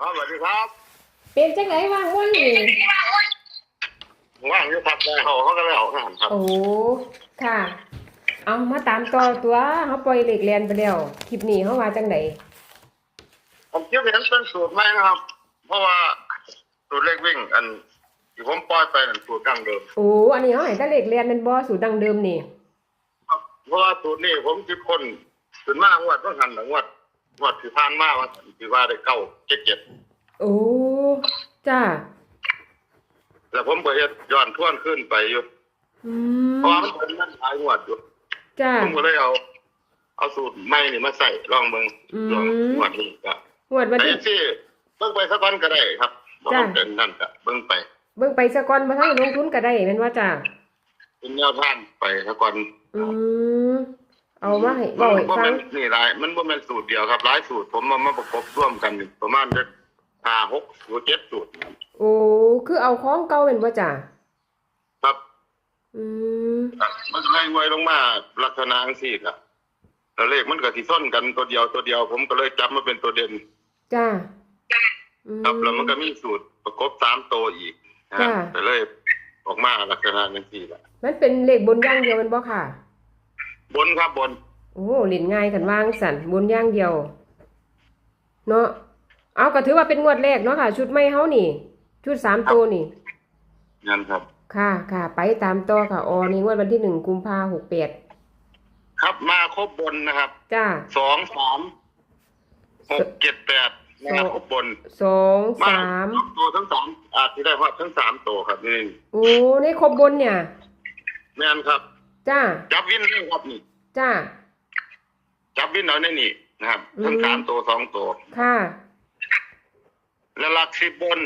ครับสวัสดีครับ เป็นจังไหนว่างว่างนี่ว่างอยู่พักแล้วเขาเขาก็แล้วครับโอ้ค่ะ เอามาตามต่อตัวเขาปล่อยเหล็กเรียนไปแล้วคลิปนี้เขาว่าจังไหนผมคิดว่าเป็นสูตรไหมนะครับ เพราะว่าสูตรเลขวิ่ง อันที่ผมปล่อยไปนั่นสูตรดั้งเดิมโอ้อันนี้เขาให้แต่เหล็กเรียนเป็นบ่สูตรดังเดิมนี่ครับเพราะว่าสูตรนี้ผมคิดคนขึ้นมางวดต้องหันหลังวด งวดที่ผ่านมาว่าที่ว่าได้เก้าเจ็ดเจ็ดโอ้จ้าแล้วผมก็เฮ็ดย้อนทวนขึ้นไปอยู่อืเพมราะว่ามันเป็นนั่นหลายงวดอยู่จ้า ผมก็เลยเอา เอาสูตรใหม่นี่มาใส่ลองเบิ่งอืม ลองงวดนี้ก็งวดวันไอ้ที่ ที่เบิ่งไปสักวันก็ได้ครับบ่จ้ะ ต้องเป็นนั่นก็เบิ่งไป เบิ่งไปสะก่อนมาทั้งลงทุนก็ได้แม่นว่าจ้าเป็นแนวทางไปสักวันอืม เอามาให้เว้าให้บ่ฟัแม่งนนี่หลาย มันบ่แม่นสูตรเดียวครับหลายสูตรผมมามาประกบร่วมกันนี่ประมาณจะห้าหกหรือเจ็ดสูตรครับโอ้คือเอาของเก่าแม่นบ่จ้าครับ อืมมันก็เลยไว้ลงมาลักษณะจังซี่ก็แล้วเลขมันก็สิซ้นกันตัวเดียวตัวเดียว ผมก็เลยจับมาเป็นตัวเด่นจ้าอืมครับแล้วมันก็มีสูตรประกบสามตัวอีกนะจ้ะก็เลยออกมาลักษณะจังซี่ล่ะมันเป็นเลขบนอย่างเดียวแม่นบ่ค่ะ บนครับบน โอ้เล่นง่ายกันวางสันบนอย่างเดียว เนาะเอาก็ถือว่าเป็นงวดแรกเนาะค่ะ ชุดไม่เฮานี่ ชุดสามตัวนี่นั่นครับ ค่ะค่ะ ไปตามต่อค่ะออนี่งวดวันที่หนึ่งกุมภาหกแปดครับมาครบบนนะครับจ้าสองสามหกเจ็ดแปดนะครับครบบนสองสามตัวทั้งสามอาจจะได้ฮอดทั้งสามตัวครับนี่โอ้ในครบบนเนี่ยแม่นครับ จ้าจับวินได้ครับนี่จ้าจับวินเอาในนี่นะครับอืมทั้งสามตัวสองตัวค่ะ และหลักสิบบน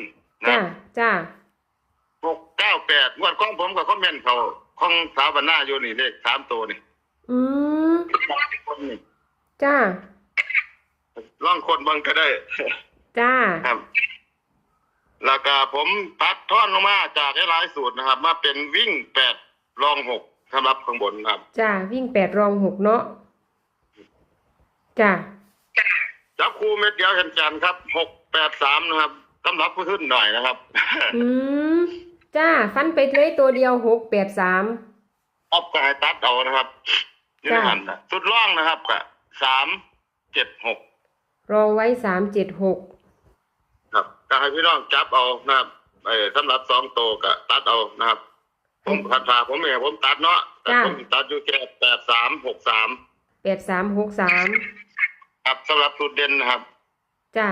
นะจ้าจ้าหกเก้าแปดงวดก้องผมกับคอมเมนต์เขาของสาวบรรณาอยู่นี่เลขสามตัวนี่อืมหลักสิบคนนี่จ้าล่องคนเบังก็ได้ จ้าครับ แล้วก็ผมตัดท่อนลงมาจากหลายๆสูตรนะครับ มาเป็นวิ่งแปดรองหก สำหรับข้างบนครับ จ้าวิ่งแปดรองหกเนาะจ้าจับคู่เม็ดเดียวเห็นจันครับหกแปดสามนะครับสำหรับผู้ขึ้นหน่อยนะครับ อืมจ้า ฟันไปเลยตัวเดียวหกแปดสามออฟก็ให้ตัดเอานะครับนี่จ้ะหันนะสุดล่องนะครับก็สามเจ็ดหกรองไว้สามเจ็ดหกครับก็ให้พี่น้องจับเอานะครับไอ้สำหรับสองโตวก็ตัดเอานะครับ ผมพันพาผมเองผมตัดเนาะแต่ผมตัดอยู่แค่แปดสามหกสามแปดสามหกสามครับสำหรับสูตรเด่นนะครับจ้า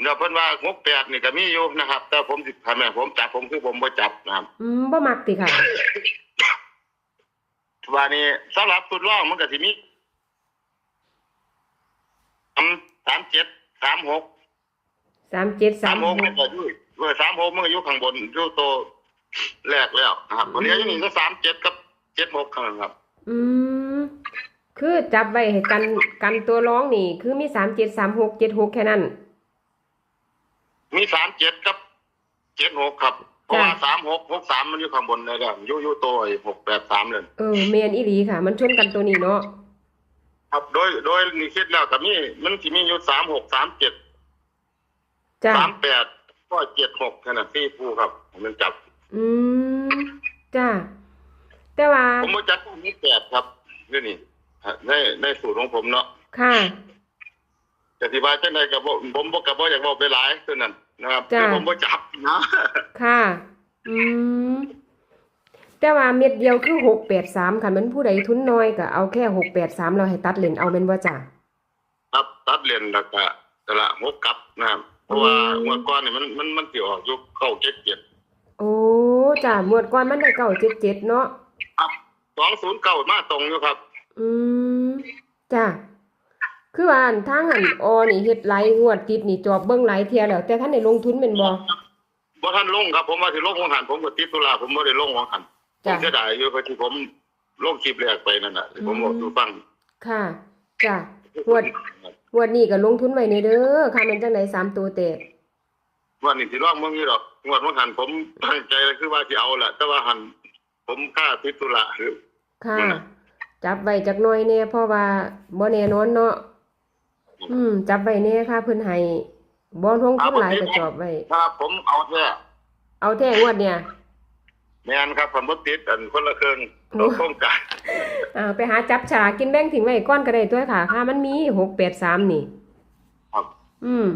เดี๋ยวเพิ่นว่าหกแปดนี่ก็มีอยู่นะครับ แต่ผมสิทำไมผมจับผมคือผมบ่จับนะครับอืมบ่มักติค่ะว่านี่สำหรับสูตรล่องมันก็สิมีสามสามเจ็ดสามหก สามเจ็ดสาสามมหหกกมันก็อยู่เออสามหกมันก็อยู่ข้างบนอยู่โตว แรกแล้วนะครับวันนี้อยู่นี่ก็สามเจ็ดกับเจ็ดหกครับ อืมคือจับไว้ให้กันกันตัวร้องนี่ คือมีสามเจ็ดสามหกเจ็ดหกแค่นั้น มีสามเจ็ดกับเจ็ดหกครับ เพราะว่าจ้ะสามหกหกสามมันอยู่ข้างบนเลยครับอยู่อยู่ตัวหกแปดสามเลยเออเมนอีหลีค่ะ มันชนกันตัวนี้เนาะครับโดยโดยนี่คิดแล้วกับมีมันสิมีอยู่สามหกสามเจ็ดจ้าสามแปดก็เจ็ดหกขนาดที่ผู้ครับผมมันจับ อืมจ้าแต่ว่าผมมาจับมีแปดครับนี่นี่ในในสูตรของผมเนาะค่ะแต่ที่ว่าจังไดกับผมบอกกับว่าอยากบอกไปหลายตัวนั้นนะครับจ้ะคือผมบ่จับนะค่ะ อืมแต่ว่าเม็ดเดียวคือหกแปดสามค่ะมันผู้ใดทุนน้อยก็เอาแค่หกแปดสามเราให้ตัดเลนเอาเป็นว่าจ้าครับตัดเรียนแล้วก็แต่ละงบกลับนะครับเพราะว่าอืมเมื่อก่อนนี่มันมันมันสิออกยุคเข้าเจ็ดเจ็ด โอ้จ้าหมวดก่อนมันได้เก้าเจ็ดเจ็ดเนาะครับสองศูนย์เก้ามาตรงอยู่ครับ อืมจ้าคือว่าอันทางหันออนี่เฮ็ดหลายงวดติดนี่จอบเบิ่งหลายเที่ยแล้ว แต่ท่านได้ลงทุนแม่นบ่บ่ทันลงครับผมว่าสิลงของหันผมก็ติดธุระผมบ่ได้ลงของหันผจ้ะมเสียดายอยู่เพราะที่ผมลงคลิปแรกไปนั่นน่ะที่ผมบอกอืมสู่ฟัง ค่ะจ้างวดงวดนี้ก็ลงทุนไว้ในเด้อค่ะแม่นจังไดสามตัวแตก วันนี้สิลองเมืองนี้ดอกงวดของหันผมตั้งใจเลยคือว่าสิเอาแหละแต่ว่าหันผมค่าติดธุระคือค่ะนั่นน่ะ จับไว้จักหน่อยแน่เพราะว่าบ่แน่นอนเนาะอืม จับไว้แน่ค่ะเพิ่นให้บ่ลงทุนหลายก็จอบไว้ครับผมเอาแท้เอาแท้งวดเนี่ยแม่นครับผมบ่ติดอันคนละเครื่องโอ้โครงการอ่าไปหาจับฉลากกินแบ่งทิ้งไว้ก้อนก็ได้ตัวค่ะ ค่ะ มันมี683นี่ ครับ อืม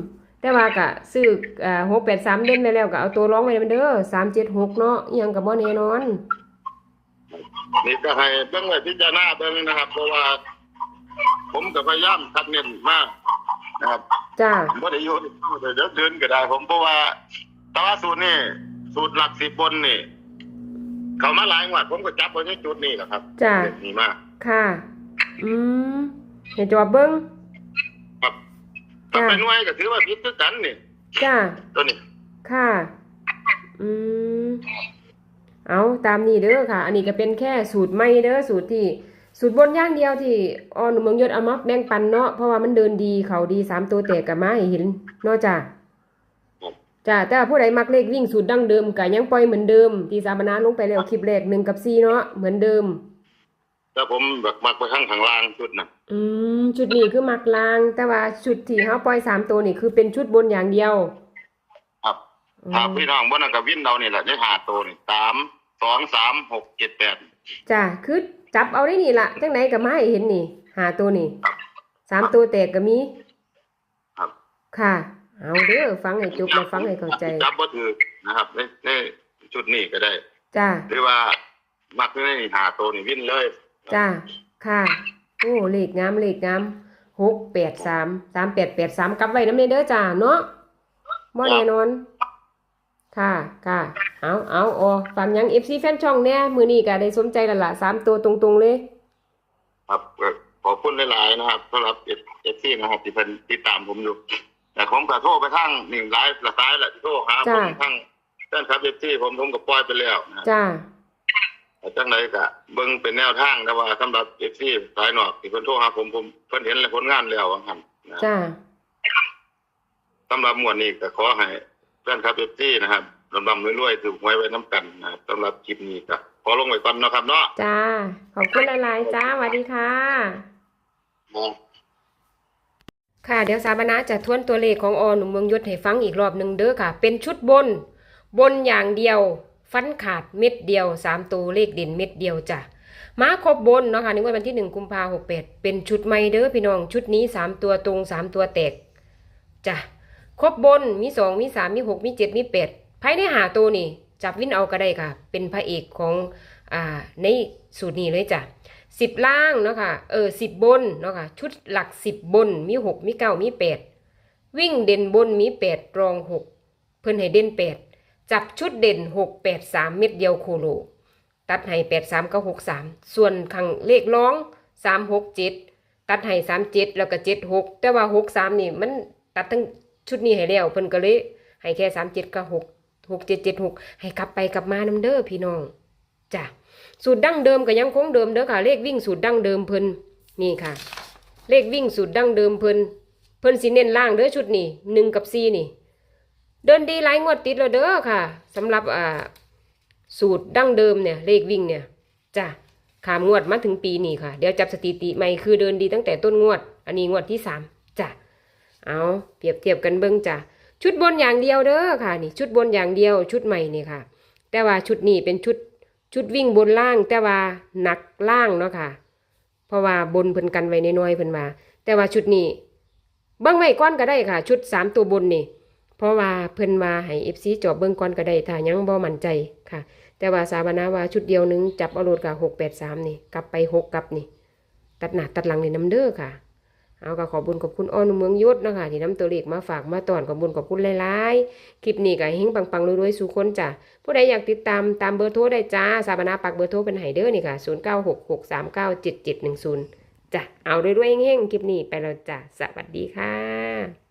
แต่ว่าก็ซื้ออ่า683เด่นไปแล้วก็เอาตัวรองไว้มันเด้อ376เนาะอิหยังก็บ่แน่นอน นี่ก็ให้เบิ่งไว้พิจารณาเบิ่งนะครับ เพราะว่า ผมก็พยายามคัดเน้นมากนะครับจ้าผมบ่ได้อยู่เดี๋ยวเดินก็ได้ ผมเพราะว่าแต่ว่าสูตรนี่สูตรหลักสิบบนนี่ เขามาหลายงวดผมก็จับไว้ในจุดนี้แหละครับจ้านี่มาก ค่ะ อืมให้จอบเบิ่งครับ ถ้าเป็นหน่วยก็ถือว่าผิดคือกันนี่จ้าตัวนี้ค่ะ อืมเอาตามนี้เด้อค่ะ อันนี้ก็เป็นแค่สูตรใหม่เด้อสูตรที่ สูตรบนอย่างเดียวที่ออนเมืองยศเอามาแบ่งปันเนาะเพราะว่ามันเดินดีเขาดีสามตัวแตกกับมาให้เห็นเนาะจ้าจ้าแต่ว่าผู้ใดมักเลขวิ่งสูตรดั้งเดิมก็ยังปล่อยเหมือนเดิมที่สามนาลงไปแล้วคลิปแรกหนึ่งกับสี่เนาะเหมือนเดิม แต่ผมแบบมักไปข้างข้างล่างชุดน่ะ อืมชุดนี้คือมักลาง แต่ว่าชุดที่เฮาปล่อยสามตัวนี่คือเป็นชุดบนอย่างเดียวครับ อืมถ้าพี่น้องบ่นั่นก็วินเรานี่แหละได้หาตัวนี่สามสองสามหกเจ็ดแปด จ้ะคือจับเอาได้นี่ล่ะจังไหนก็มาให้เห็นนี่ หาตัวนี่ครับสามตัวแตกก็มีครับ ค่ะ เอาเด้อฟังให้จบแล้วฟังให้เข้าใจจับบ่ถือนะครับในในชุดนี้ก็ได้ จ้าหรือว่ามักในหาตัวนี่วินเลย จ้าค่ะโอ้เลขงามเลขงามหกแปดสามสามแปดแปดสามกลับไว้น้ำเนเด้อจ้าเนาะบ่แน่นอน ค่ะค่ะเอาเอาออฟังยังเอฟซีแฟนช่องเนี่ยมือนี้ก็ได้สนใจและละสามตัวตรงๆเลย ครับก็ขอบคุณหลาย ๆ นะครับสำหรับเอฟซีนะครับ ที่เพิ่นติดตามผมอยู่ แต่ผมก็โทรไปทางนี่หลายหลายสายแหละที่โทรหาผมจ้ะทางแฟนคลับเอฟซีผมผมก็ปล่อยไปแล้วนะครับจ้าแต่ จังไดก็เบิ่งเป็นแนวทางแต่ว่าสำหรับเอฟซีสายนอกที่เพิ่นโทรหาผมผมเพิ่นเห็นแล้วผลงานแล้วว่าหั่นนะจ้าสำหรับหมวดนี้ก็ขอให้แฟนคลับเอฟซีนะครับลำลำรวยๆถูกหวยไว้น้ำกันนะครับสำหรับคลิปนี้ก็ขอลงไว้ก่อนเนาะครับเนาะจ้า ขอบคุณหลายๆจ้าสวัสดีค่ะค่ะเดี๋ยวสาบานะจะทวนตัวเลขของอหนุ่มเมืองยศให้ฟังอีกรอบหนึ่งเด้อค่ะ เป็นชุดบน บนอย่างเดียว ฟันขาดเม็ดเดียวสามตัวเลขเด่นเม็ดเดียวจ้ะมาครบบนเนาะค่ะในวันที่หนึ่งกุมภาหกแปดเป็นชุดใหม่เด้อพี่น้องชุดนี้สามตัวตรงสามตัวแตกจ้ะครบบนมีสองมีสามมีหกมีเจ็ดมีแปดภายในหาตัวนี่จับวินเอาก็ได้ค่ะ เป็นพระเอกของอ่าในสูตรนี้เลยจ้ะสิบล่างเนาะค่ะเออสิบบนเนาะค่ะชุดหลักสิบบนมีหกมีเก้ามีแปดวิ่งเด่นบนมีแปดรองหกเพิ่นให้เด่นแปด จับชุดเด่นหกแปดสามเม็ดเดียวโคโล ตัดให้แปดสามก็หกสามส่วนขังเลขร้องสามหกเจ็ดตัดให้สามเจ็ดแล้วก็เจ็ดหกแต่ว่าหกสามนี่มันตัดทั้งชุดนี้ให้แล้วเพิ่นก็เลยให้แค่สามเจ็ดก็หกหกเจ็ดเจ็ดหกให้กลับไปกลับมานำเด้อพี่น้องจ้ะสูตรดั้งเดิมก็ยังคงเดิมเด้อค่ะ เลขวิ่งสูตรดั้งเดิมเพิ่นนี่ค่ะ เลขวิ่งสูตรดั้งเดิมเพิ่นเพิ่นสิเน้นล่างเด้อชุดนี้หนึ่งกับสี่นี่ เดินดีหลายงวดติดแล้วเด้อค่ะสำหรับอ่าสูตรดั้งเดิมเนี่ยเลขวิ่งเนี่ยจ้ะขามงวดมาถึงปีนี้ค่ะ เดี๋ยวจับสถิติใหม่คือเดินดีตั้งแต่ต้นงวด อันนี้งวดที่สามจ้ะเอาเปรียบเทียบกันเบิ่งจ้ะชุดบนอย่างเดียวเด้อค่ะนี่ชุดบนอย่างเดียวชุดใหม่นี่ค่ะ แต่ว่าชุดนี้เป็นชุดชุดวิ่งบนล่าง แต่ว่าหนักล่างเนาะค่ะ เพราะว่าบนเพิ่นกันไว้น้อยๆเพิ่นว่าแต่ว่าชุดนี้เบิ่งไว้ก่อนก็ได้ค่ะ ชุดสามตัวบนนี่ เพราะว่าเพิ่นว่าให้ FC จอบเบิ่งก่อนก็ได้ถ้ายังบ่มั่นใจค่ะ แต่ว่าสาบานาว่าชุดเดียวหนึงจับเอาโลดกับ683นี่ กลับไป6กกลับนี่ ตัดหนาตัดหลังในน้ำเด้อค่ะ เอาก็ขอบุญขอบคุณอ้อนุเมืองยศนะคะที่นำตัวเลขมาฝากมาตอนขอบบุญขอบคุณหลายๆคลิปนี้ก็เฮงปังๆรวยๆสู่คนจ้ะผู้ใดอยากติดตามตามเบอร์โทรได้จ้าสาบานาปักเบอร์โทรเป็นไฮเดอร์นี่ค่ะ0966397710จ้ะเอาด้วยๆเฮงๆคลิปนี้ไปแล้วจ้ะสวัสดีค่ะ